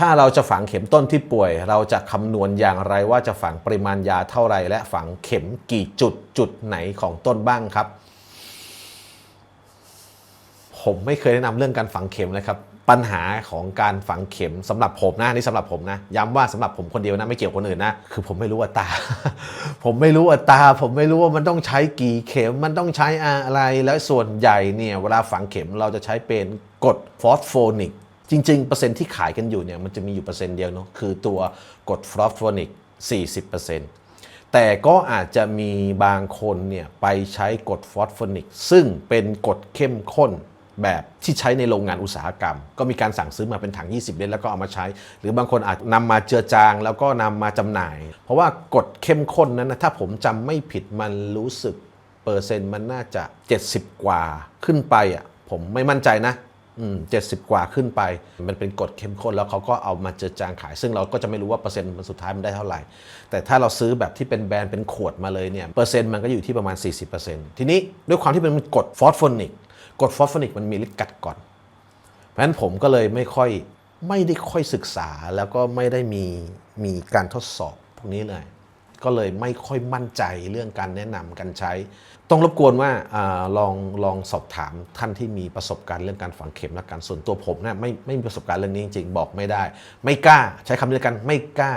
ถ้าเราจะฝังเข็มต้นที่ป่วย เราจะคำนวณอย่างไรว่าจะฝังปริมาณยาเท่าไร และฝังเข็มกี่จุดจุดไหนของต้นบ้างครับ ผมไม่เคยแนะนำเรื่องการฝังเข็มเลยครับ ปัญหาของการฝังเข็มสำหรับผมนะนี่สำหรับผมนะย้ำว่าสำหรับผมคนเดียวนะไม่เกี่ยวกับคนอื่นนะคือผมไม่รู้อัตราผมไม่รู้อัตราผมไม่รู้ว่ามันต้องใช้กี่เข็มมันต้องใช้อะไรแล้วส่วนใหญ่เนี่ยเวลาฝังเข็มเราจะใช้เป็นกรดฟอสโฟนิก จริง ๆ เปอร์เซ็นต์ที่ขายกันอยู่เนี่ยมันจะมีอยู่เปอร์เซ็นต์เดียวเนาะคือตัวกรดฟอสโฟนิก40%แต่ก็อาจจะมีบางคนเนี่ยไปใช้กรดฟอสโฟนิกซึ่งเป็นกรดเข้มข้นแบบที่ใช้ในโรงงานอุตสาหกรรม ก็มีการสั่งซื้อมาเป็นถัง 20 ลิตรแล้วก็เอามาใช้ หรือบางคนอาจนำมาเจือจางแล้วก็นำมาจำหน่าย เพราะว่ากรดเข้มข้นนั้นนะถ้าผมจำไม่ผิดมันรู้สึกเปอร์เซ็นต์มันน่าจะ 70 กว่าขึ้นไปอะผมไม่มั่นใจนะ เจ็ดสิบกว่าขึ้นไป มันเป็นกรดเข้มข้นแล้วเขาก็เอามาเจอจางขาย ซึ่งเราก็จะไม่รู้ว่าเปอร์เซ็นต์มันสุดท้ายมันได้เท่าไหร่ แต่ถ้าเราซื้อแบบที่เป็นแบรนด์เป็นขวดมาเลยเนี่ยเปอร์เซ็นต์มันก็อยู่ที่ประมาณ 40%ทีนี้ด้วยความที่เป็นกรดฟอสโฟนิกกรดฟอสโฟนิกมันมีฤทธิ์กัดก่อน เพราะฉะนั้นผมก็เลยไม่ค่อยไม่ได้ค่อยศึกษาแล้วก็ไม่ได้มีมีการทดสอบพวกนี้เลย ก็เลยไม่ค่อยมั่นใจเรื่องการแนะนำการใช้ ต้องรบกวนว่าอลองลองสอบถามท่านที่มีประสบการณ์เรื่องการฝังเข็มและการส่วนตัวผมเนะไม่ไม่มีประสบการณ์เรื่องนี้จริง ๆ บอกไม่ได้ ไม่กล้า ใช้คำเดียวกันไม่กล้า